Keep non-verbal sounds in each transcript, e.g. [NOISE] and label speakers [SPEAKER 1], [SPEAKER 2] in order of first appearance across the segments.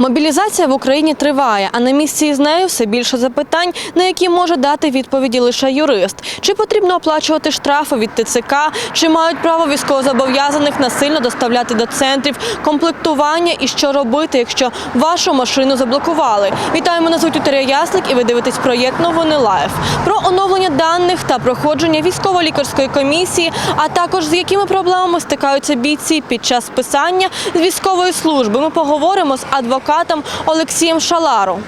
[SPEAKER 1] Мобілізація в Україні триває, а на місці із нею все більше запитань, на які може дати відповіді лише юрист. Чи потрібно оплачувати штрафи від ТЦК, чи мають право військовозобов'язаних насильно доставляти до центрів комплектування і що робити, якщо вашу машину заблокували. Вітаю, мене звуть Вікторія Яслик і ви дивитесь проєкт Новини Лайф про оновлення даних та проходження військово-лікарської комісії, а також з якими проблемами стикаються бійці під час списання з військової служби. Ми поговоримо з адвокатом Олексієм Шалару.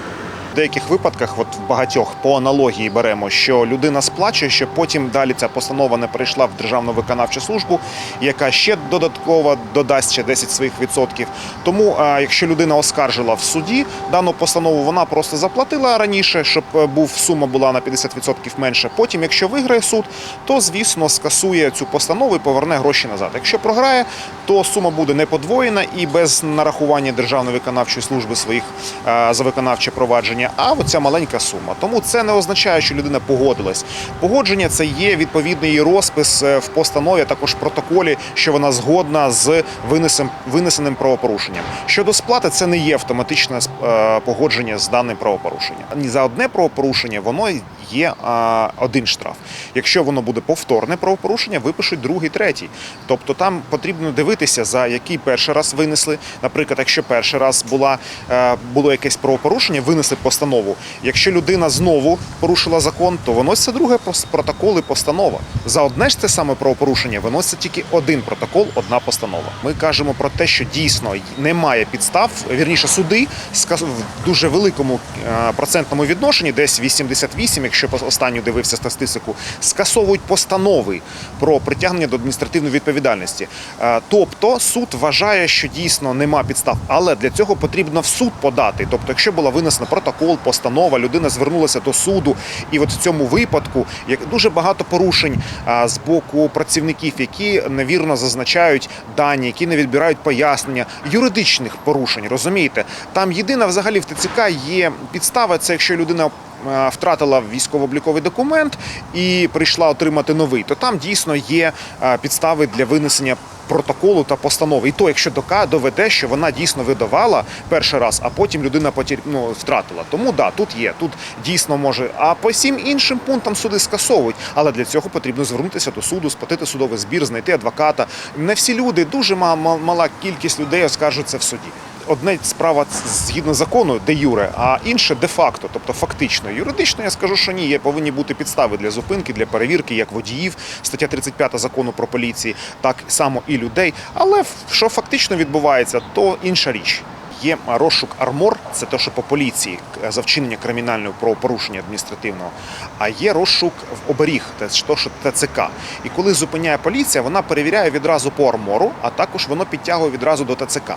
[SPEAKER 2] В деяких випадках, от в багатьох по аналогії беремо, що людина сплачує, щоб потім далі ця постанова не перейшла в державну виконавчу службу, яка ще додатково додасть ще 10 своїх відсотків. Тому, якщо людина оскаржила в суді дану постанову, вона просто заплатила раніше, щоб е, був сума була на 50% менше. Потім, якщо виграє суд, то звісно скасує цю постанову і поверне гроші назад. Якщо програє, то сума буде не подвоєна і без нарахування державної виконавчої служби своїх е, за виконавче провадження, а оця маленька сума. Тому це не означає, що людина погодилась. Погодження це є відповідний розпис е, в постанові, а також в протоколі, що вона згодна з винесем, винесеним правопорушенням. Щодо сплати, це не є автоматичне е, погодження з даним правопорушенням. Ні за одне правопорушення воно є а, один штраф. Якщо воно буде повторне правопорушення, випишуть другий, третій. Тобто там потрібно дивитися, за який перший раз винесли. Наприклад, якщо перший раз була, е, було якесь правопорушення, винесли постанову. Якщо людина знову порушила закон, то виноситься друге протокол і постанова. За одне ж це саме правопорушення виноситься тільки один протокол, одна постанова. Ми кажемо про те, що дійсно немає підстав, вірніше суди в дуже великому е, процентному відношенні, десь 88, якщо по останню дивився статистику, скасовують постанови про притягнення до адміністративної відповідальності. Е, Тобто суд вважає, що дійсно нема підстав, але для цього потрібно в суд подати. Тобто, якщо була винесена протокол, постанова, людина звернулася до суду, і от в цьому випадку як дуже багато порушень з боку працівників, які невірно зазначають дані, які не відбирають пояснення, юридичних порушень, розумієте? Там єдина взагалі в ТЦК є підстава, це якщо людина. Е, Втратила військово-обліковий документ і прийшла отримати новий, то там дійсно є е, підстави для винесення протоколу та постанови. І то, якщо ДОКА доведе, що вона дійсно видавала перший раз, а потім людина потір... ну, втратила. Тому да, тут є, тут дійсно може. А по всім іншим пунктам суди скасовують. Але для цього потрібно звернутися до суду, сплатити судовий збір, знайти адвоката. Не всі люди, дуже ма- ма- мала кількість людей оскаржуться в суді. Одне справа згідно закону, де юре, а інше де факто, тобто фактично. Юридично я скажу, що ні, є повинні бути підстави для зупинки, для перевірки, як водіїв, стаття 35 закону про поліції, так само і людей. Але що фактично відбувається, то інша річ. Є розшук армор, це те, що по поліції за вчинення кримінального правопорушення адміністративного. А є розшук в оберіг, то, що ТЦК. І коли зупиняє поліція, вона перевіряє відразу по армору, а також воно підтягує відразу до ТЦК.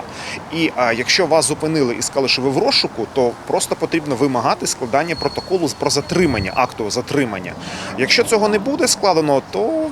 [SPEAKER 2] І а, якщо вас зупинили і сказали, що ви в розшуку, то просто потрібно вимагати складання протоколу про затримання, акту затримання. Якщо цього не буде складено, то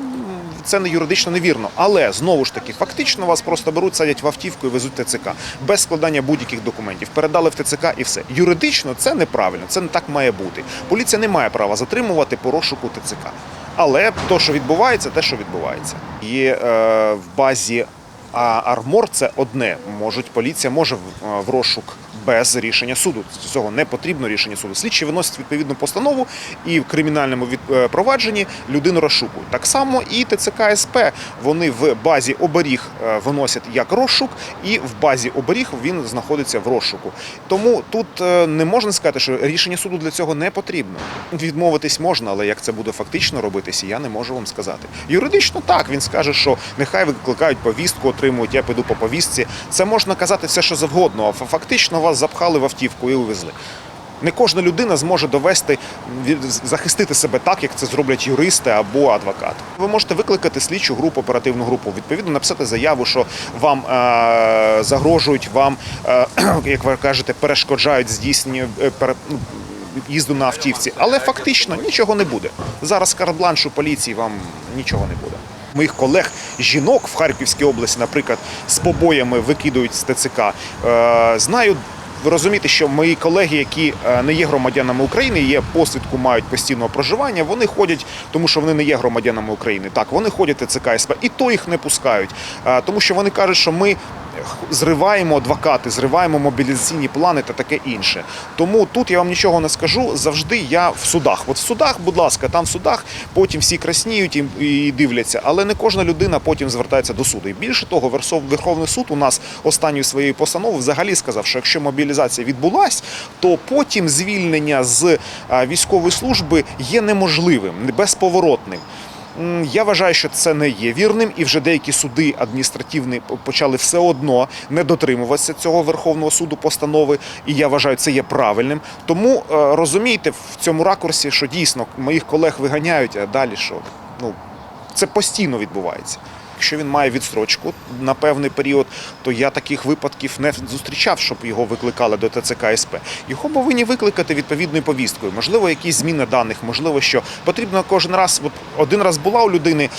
[SPEAKER 2] це не юридично невірно. Але знову ж таки, фактично вас просто беруть, садять в автівку і везуть ТЦК без складання будь-яких документів. Передали в ТЦК і все. Юридично це неправильно, це не так має бути. Поліція не має права затримувати по розшуку ТЦК. Але то, що відбувається, те, що відбувається, є е, в базі. А армор це одне. Можуть поліція може в, е, розшук без рішення суду. Цього не потрібно рішення суду. Слідчі виносять відповідну постанову і в кримінальному е, провадженні людину розшукують. Так само і ТЦК СП. Вони в базі оберіг е, виносять як розшук, і в базі оберіг він знаходиться в розшуку. Тому тут не можна сказати, що рішення суду для цього не потрібно. Відмовитись можна, але як це буде фактично робитися, я не можу вам сказати. Юридично так він скаже, що нехай викликають повістку, отримують, я піду по повістці. Це можна казати все, що завгодно, а фактично вас запхали в автівку і увезли. Не кожна людина зможе довести захистити себе так, як це зроблять юристи або адвокат. Ви можете викликати слідчу групу, оперативну групу, відповідно написати заяву, що вам е, загрожують, вам, е, [CLEARS THROAT] як ви кажете, перешкоджають здійсненню е, пере- ну, їзду на автівці. Але фактично нічого не буде. Зараз карт-бланш поліції вам нічого не буде. Моїх колег жінок в Харківській області, наприклад, з побоями викидують з ТЦК. Е, знаю розуміти, що мої колеги, які е, не є громадянами України, є посвідку, мають постійного проживання, вони ходять, тому що вони не є громадянами України. Так, вони ходять ТЦК СП, і то їх не пускають, Е, тому що вони кажуть, що ми зриваємо адвокати, зриваємо мобілізаційні плани та таке інше. Тому тут я вам нічого не скажу. Завжди я в судах. От в судах, будь ласка, там в судах потім всі красніють і, дивляться, але не кожна людина потім звертається до суду. І більше того, Верховний суд у нас останньою своєю постановою взагалі сказав, що якщо мобілізація відбулась, то потім звільнення з військової служби є неможливим, безповоротним. Я вважаю, що це не є вірним, і вже деякі суди адміністративні почали все одно не дотримуватися цього Верховного суду постанови. І я вважаю, це є правильним. Тому розумійте в цьому ракурсі, що дійсно моїх колег виганяють, а далі що? Ну це постійно відбувається. Якщо він має відстрочку на певний період, то я таких випадків не зустрічав, щоб його викликали до ТЦК СП. Його повинні викликати відповідною повісткою. Можливо, якісь зміни даних, можливо, що потрібно кожен раз. От один раз була у людини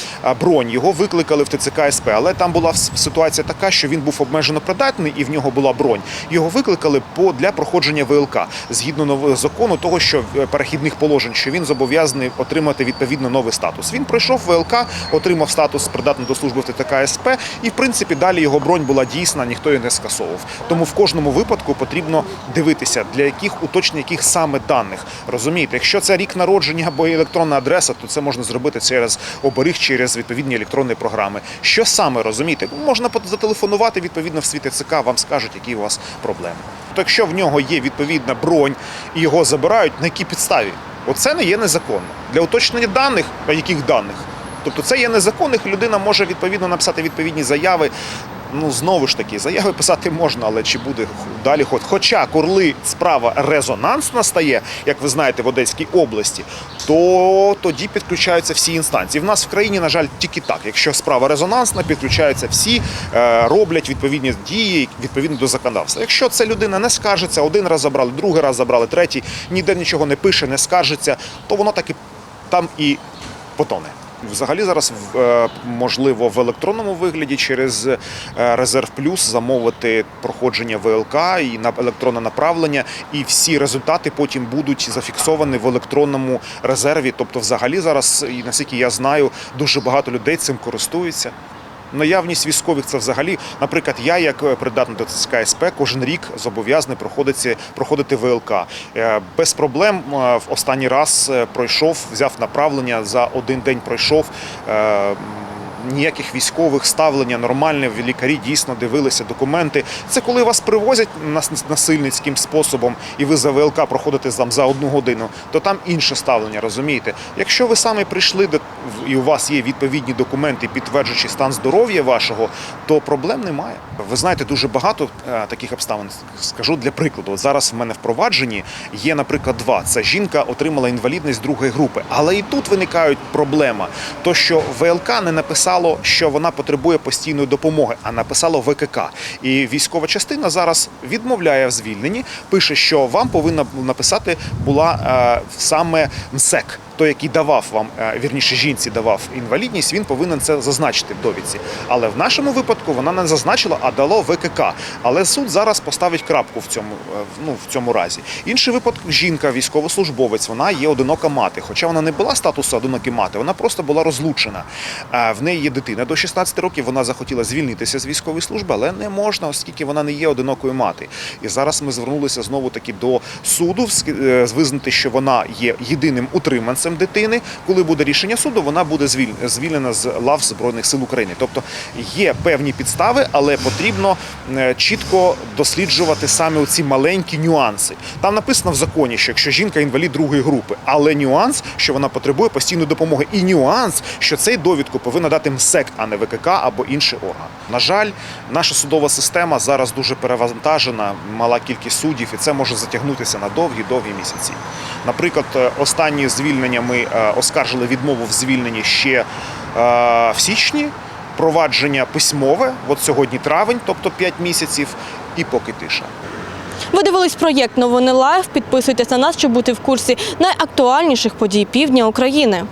[SPEAKER 2] бронь, його викликали в ТЦК СП, але там була ситуація така, що він був обмежено придатний і в нього була бронь. Його викликали по для проходження ВЛК згідно нового закону, того що е, перехідних положень, що він зобов'язаний отримати відповідно новий статус. Він пройшов ВЛК, отримав статус придатний до служби в ТТК СП, і в принципі далі його бронь була дійсна, ніхто її не скасовував. Тому в кожному випадку потрібно дивитися, для яких уточнення яких саме даних. Розумієте, якщо це рік народження або електронна адреса, то це можна зробити через оберіг, через відповідні електронні програми. Що саме розумієте? Можна зателефонувати відповідно в свій ТЦК, вам скажуть, які у вас проблеми. То якщо в нього є відповідна бронь і його забирають, на якій підставі? Оце не є незаконно. Для уточнення даних, а яких даних? Тобто це є незаконних, людина може відповідно написати відповідні заяви. Ну, знову ж таки, заяви писати можна, але чи буде далі ход? Хоча коли справа резонансна стає, як ви знаєте, в Одеській області, то тоді підключаються всі інстанції. В нас в країні, на жаль, тільки так. Якщо справа резонансна, підключаються всі, е, роблять відповідні дії відповідно до законодавства. Якщо ця людина не скаржиться, один раз забрали, другий раз забрали, третій, ніде нічого не пише, не скаржиться, то воно так і там і потоне. Взагалі зараз е, можливо в електронному вигляді через е, резерв плюс замовити проходження ВЛК і на електронне направлення, і всі результати потім будуть зафіксовані в електронному резерві. Тобто, взагалі зараз, і наскільки я знаю, дуже багато людей цим користуються. Наявність військових це взагалі, наприклад, я як е, придатний до ЦСКА СП кожен рік зобов'язаний проходити, проходити ВЛК. Е, Без проблем е, в останній раз пройшов, взяв направлення за один день пройшов. Ніяких військових ставлення нормальне, лікарі дійсно дивилися документи. Це коли вас привозять нас- насильницьким способом, і ви за ВЛК проходите там за одну годину, то там інше ставлення, розумієте? Якщо ви самі прийшли до і у вас є відповідні документи, підтверджуючи стан здоров'я вашого, то проблем немає. Ви знаєте, дуже багато е, таких обставин. Скажу для прикладу. Зараз в мене в є, наприклад, два. Це жінка отримала інвалідність другої групи, але і тут виникають проблема. То що ВЛК не написало, що вона потребує постійної допомоги, а написало ВКК. І військова частина зараз відмовляє в звільненні, пише, що вам повинна написати була е, саме МСЕК. Той, який давав вам, е, вірніше, жінці давав інвалідність, він повинен це зазначити в довідці. Але в нашому випадку вона не зазначила, а дало ВКК. Але суд зараз поставить крапку в цьому, е, ну, в цьому разі. Інший випадок жінка, військовослужбовець, вона є одинока мати. Хоча вона не була статусу одинокі мати, вона просто була розлучена. Е, В неї є дитина до 16 років. Вона захотіла звільнитися з військової служби, але не можна, оскільки вона не є одинокою мати. І зараз ми звернулися знову таки до суду, визнати, що вона є єдиним утриманцем дитини. Коли буде рішення суду, вона буде звільнена з лав Збройних сил України. Тобто є певні підстави, але потрібно е, чітко досліджувати саме оці маленькі нюанси. Там написано в законі, що якщо жінка інвалід другої групи, але нюанс, що вона потребує постійної допомоги, і нюанс, що цей довідку повинна дати МСЕК, а не ВКК або інший орган. На жаль, наша судова система зараз дуже перевантажена, мала кількість суддів, і це може затягнутися на довгі-довгі місяці. Наприклад, е, останні звільнення ми е, оскаржили відмову в звільненні ще е, в січні. Провадження письмове, от сьогодні травень, тобто 5 місяців, і поки тиша.
[SPEAKER 1] Ви дивились проєкт Новини Лайв. Підписуйтесь на нас, щоб бути в курсі найактуальніших подій півдня України.